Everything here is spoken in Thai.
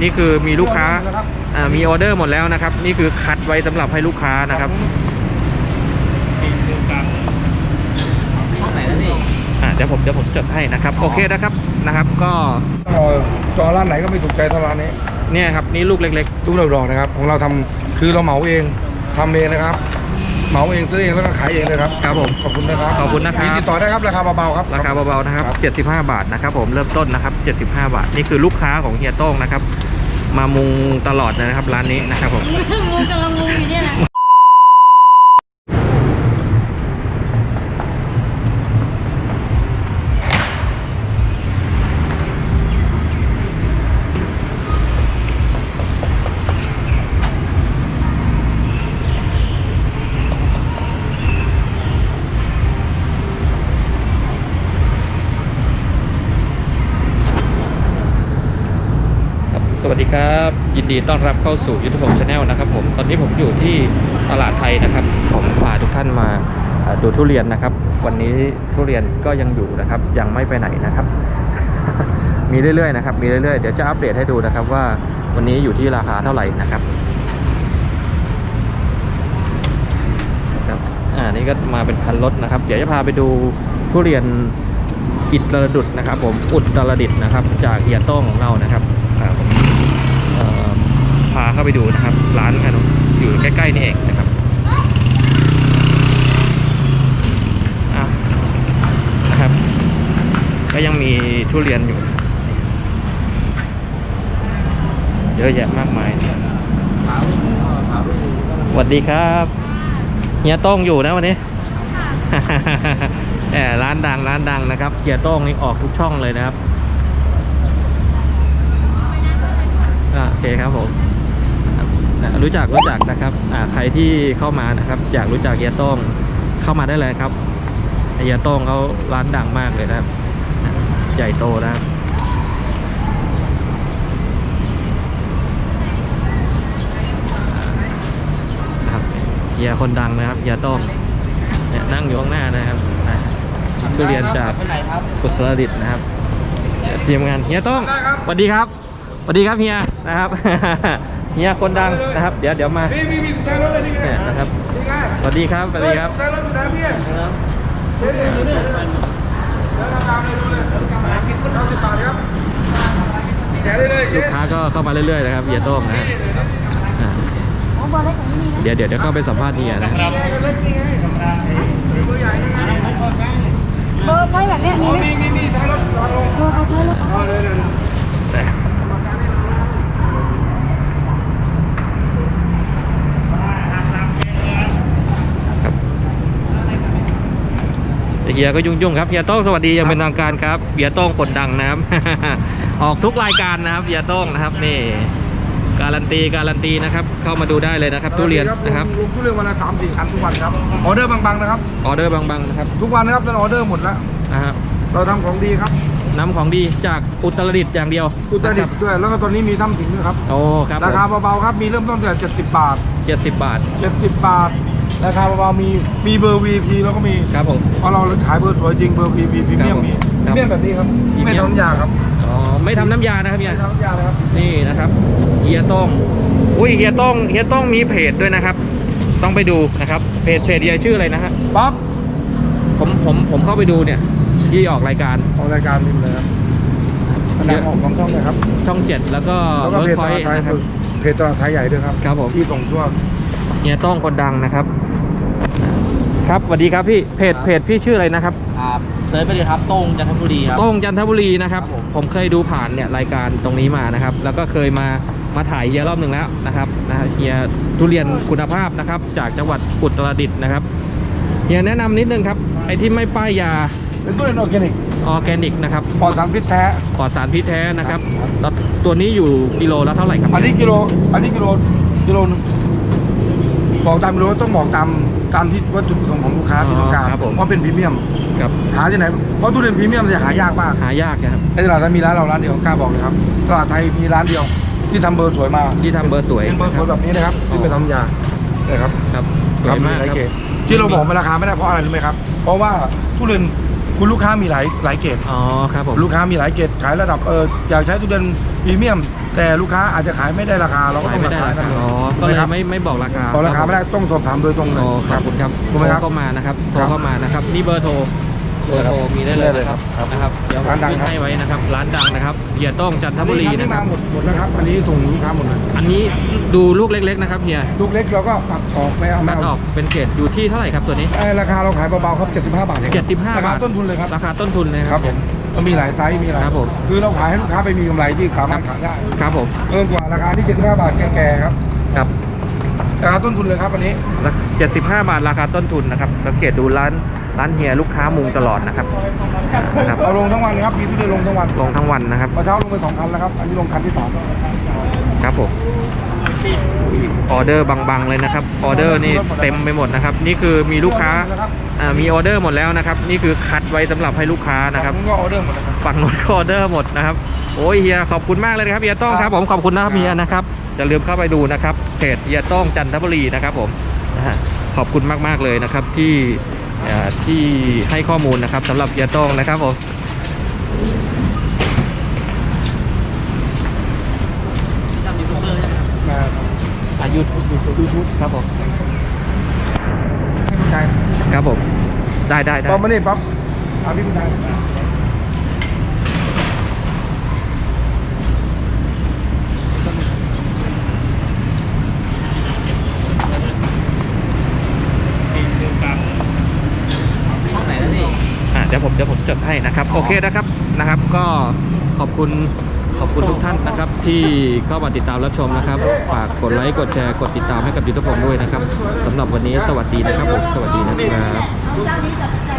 นี่คือมีลูกค้าแล้วครับอ่ามีออเดอร์หมดแล้วนะครับ นี่คือคัดไว้สำหรับให้ลูกค้านะครับห้องไหนนะพี่อ่าเดี๋ยวผมเดี๋ยวผมจดให้นะครับ โอเคนะครับนะครับก็จอจอร้านไหนก็ไม่ถูกใจเท่าร้านนี้เนี่ยครับนี่ลูกเล็กทุกดอกๆนะครับ ของเราทำคือเราเหมาเองทำเองนะครับเหมาเองซื้อเองแล้วก็ขายเองเลยครับๆครับผมขอบคุณนะครับขอบคุณนะครับมีติดต่อได้ครับราคาเบาๆครับราคาเบาๆนะครับครับ75 บาทนะครับ ผมเริ่มต้นนะครับ75 บาท นี่คือลูกค้าของเฮียโต้งนะครับ มามุงตลอดเลยนะครับร้านนี้นะครับผม มุงกำลังมุงอยู่เนี่ยนะ วัสดีครับ ยินดีต้อนรับเข้าสู่ยุทธภพชาแนลนะครับผมตอนนี้ผมอยู่ที่ตลาดไทยนะครับ ผมพาทุกท่านมาดูทุเรียนนะครับ วันนี้ทุเรียนก็ยังอยู่นะครับ ยังไม่ไปไหนนะครับ มีเรื่อยๆนะครับ มีเรื่อยๆเดี๋ยวจะอัปเดตให้ดูนะครับว่าวันนี้อยู่ที่ราคาเท่าไหร่นะครับครับอ่านี่ก็มาเป็นพันรถนะครับ เดี๋ยวจะพาไปดูทุเรียนอิตรดุษนะครับ ผมอุตรดิตนะครับ จากเฮียต้งของเรานะครับอ่าผมเอ่อพา เข้าไปดูนะครับ ร้านขนมอยู่ใกล้ๆนี่เองนะครับอะนะครับ ก็ยังมีทุเรียนอยู่ เยอะแยะมากมายสวัสดีครับเฮียโต้งอยู่นะวันนี้แหมร้านดังร้านดังนะครับเกียร์โต้งนี่ออกทุกช่องเลยนะครับโอเคครับผม รู้จักรู้จักนะครับใครที่เข้ามานะครับอยากรู้จักเกียต้องเข้ามาได้เลยครับเกียต้องเขาร้านดังมากเลยนะครับใหญ่โตนะครับเฮียคนดังนะครับเฮียต้องเนี่ยนั่งอยู่ข้างหน้านะครับอะทุเรียนจากบกุศลดิตนะครับทีมงานเฮียต้องสวัสดีครับสวัสดีครับเฮียนะครับ เฮียคนดังนะครับ เดี๋ยวเดี๋ยวมามีมีมีได้รถเลยนี่ไงเนี่ยนะครับนี่ไงสวัสดีครับสวัสดีครับได้รถอยู่แล้วพี่เดี๋ยวเดี๋ยวเดี๋ยวแล้วราคาเลยดูเลยราคาคิดเก้าสิบบาทครับแกะได้เลยลูกค้าก็เข้ามาเรื่อยๆนะครับเฮียโต้งนะอะอ๋อบอลเล็กของนี่นะเดี๋ยวเดี๋ยวเดี๋ยวเข้าไปสัมภาษณ์เฮียนะเล็กนี่ไงเบอร์ใหญ่นี่ไงเบอร์ใช่แบบเนี้ยอ๋มีอไหมมีมีมีท้ายรถรางลงเออเอาเธอเลยอ๋อเลยเลย แต่ครับ เฮียก็ยุ่งๆครับเฮียโต้งสวัสดีอย่างเป็นทางการครับเฮียโต้งคนดังนะครับ ออกทุกรายการนะครับเฮียโต้งนะครับนี่การันตีการันตีนะครับ เข้ามาดูได้เลยนะครับทุเรียนนะครับลุงทุเรียนวันละสามสี่คันทุกวันครับออเดอร์บางๆนะครับออเดอร์บางๆนะครับทุกวันนะครับเป็นออเดอร์หมดแล้วนะครับเราทำของดีครับน้ำของดีจากอุตรดิตถ์อย่างเดียว อุตรดิตนะคถ์ด้วยแล้วก็ตอนนี้มีถ้ำสิงห์ด้วยครับโอ้ครับราคาเบาๆครับมีเริ่มต้นแต่70บาทเจ็ดสิบบาท70บาท ราคาเบาๆมีมีเบอร์ VP แล้วก็มีครับผม เพราะเราขายเบอร์สวยจริงเบอร์ VP พรีเมียมมีพครัรีบเมียมแบบนี้ครับ พรีเมียม ไม่ทำน้ำยาครับอ๋อไม่ทำน้ำยานะครับเฮีย ไม่ทำน้ำยาเลยครับนี่นะครับเฮียต้องอุ้ยเฮียต้องเฮียต้องมีเพจด้วยนะครับ ต้องไปดูนะครับ เพจเพจเฮียชื่ออะไรนะฮะป๊อปผมผมผมเข้าไปดูเนี่ยที่ออกรายการของรายการนี้เลยครับอันดับออกของช่องเลยครับช่องเจ็ดแล้วก็แล้วก็เวิร์เพกจพตอยต์ลาดไทยนะครับ เพจตลาดไทยใหญ่ด้วยครับ ครับผม ที่ส่งทั่วเฮียต้องคนดังนะครับ ครับสวัสดีครับพี่เพจเพจพี่ชื่ออะไรนะครับครับเซิร์ชไปเลยครับโต้งจันทบุรีครับ โต้งจันทบุรีนะครับ ครับผม ผมเคยดูผ่านเนี่ยรายการตรงนี้มานะครับ แล้วก็เคยมามาถ่ายเฮียรอบหนึ่งแล้วนะครับนะฮะเฮียทุเรียนคุณภาพนะครับ จากจังหวัดอุตรดิตถ์นะครับเฮียแนะนำนิดนึงครับไอ้ที่ไม่ป้ายยาเป็นทุเรียนออร์แกนิกออร์แกนิกนะครับปลอดสารพิษแท้ ปลอดสารพิษแท้นะครับครับแล้วตัวนี้อยู่กิโลละเท่าไหร่ครับอันนี้กิโล อันนี้กิโลกิโลหนึง บอกตามกิโลต้องบอกตามตามที่วัตถุประสงค์ของลูกค้าที่ต้องการครับผมเพราะเป็นพรีเมียม ครับหาที่ไหนเพราะทุเรียนพรีเมียมจะหายากมากหายากนะครับ ในตลาดไทยมีร้านเราร้านเดียวกล้าบอกเลยครับตลาดไทยมีร้านเดียว ที่ทำเบอร์สวยมาที่ทำเบอร์สวยเป็นเบอร์สวยนะคแบรับบนี้นะครับที่เป็นทำยาเนี่ยครับครับสควยรับมากหลายครับเกรดที่เราบอกเป็นราคาไม่ได้เพราะอะไรรู้ไหมครับ เพราะว่าทุเรียน คุณลูกค้ามีหลายหลายเกรดอ๋อครับผมลูกค้ามีหลายเกรดขายระดับเอออยากใช้ทุเรียนพรีเมียม แต่ลูกค้าอาจจะขายไม่ได้ราคาเราก็ขาต้ยองไม่ได้ราคาอ๋อก็เลยไม่ไม่บอกราคาบอกราคาไม่ได้ต้องสอบถามโดยตรงเลยอ๋อขอบคุณครับถูกไหมครับโทรเข้ามานะครับโทรครับเข้ามานะครับนี่เบอร์โทร เบอร์โทรมีได้เลยนะครับครับนะครับเดี๋ยวผมร้านดังขึ้นครับให้ไว้นะครับ ร้านดังนะครับเฮียโต้งจันทบุรีอันะครับมาหมดหมดแล้วครับอันนี้ส่งลูกค้าหมดเลยอันนี้ดูลูกเล็ก ๆ นะครับเฮียลูกเล็กเราก็ตัดออกไม่เอาไม่ตัดเอาออกเป็นเกรดอยู่ที่เท่าไหร่ครับตัวนี้เอ้ยราคาเราขายเบาๆครับ75 บาทเอง75ราบาคาทต้นทุนเลยครับราคาต้นทุนเลยครับผมมันมีหลายไซส์มีหลายครับผมคือเราขายให้ลูกค้าไปมีกำไรที่สามารถขายได้ครับผมเพิ่มกว่าราคาที่75บาทแก่ๆครับครับ ราคาต้นทุนเลยครับอันนี้75 บาทราคาต้นทุนนะครับสังเกตดูร้านร้านเฮียลูกค้ามุงตลอดนะครับนะครับเราลงทั้งวันครับมีทุเรียนลงทั้งวันลงทั้งวันนะครับเมื่อเช้าลงไปสองคันแล้วครับอันนี้ลงคันที่สองครับผม ออเดอร์บางๆเลยนะครับออเดอร์นี่เต็มไปหมดนะครับ นี่คือมีลูกค้าอ่ามีออเดอร์หมดแล้วนะครับ นี่คือคัดไว้สำหรับให้ลูกค้านะครับผมก็ออเดอร์หมดแล้วครับฝั่งโน้นก็ออเดอร์หมดนะครับโอ้ยเฮียขอบคุณมากเลยนะครับเฮียต้องครับผมขอบคุณนะครับเฮียนะครับอย่าลืมเข้าไปดูนะครับเพจเฮียต้องจันทบุรีนะครับผมนะฮะขอบคุณมากๆเลยนะครับที่เอ่อที่ให้ข้อมูลนะครับสำหรับเฮียต้องนะครับผม ทำยูทูบเบอร์ใช่ไหมครับ มา อายุยูทูบครับผมให้ผู้ชายครับผม ได้ได้ได้ป๊อปมานี่ป๊อปเอาพี่ผู้ชายห้องไหนนะพี่อะเดี๋ยวผมเดี๋ยวผมจดให้นะครับ โอเคนะครับนะครับ ก็ขอบคุณ ขอบคุณทุกท่านนะครับ ที่เข้ามาติดตามรับชมนะครับ ฝากกดไลค์กดแชร์กดติดตามให้กับยุทธพงศ์ด้วยนะครับสำหรับวันนี้สวัสดีนะครับผมสวัสดีนะครับ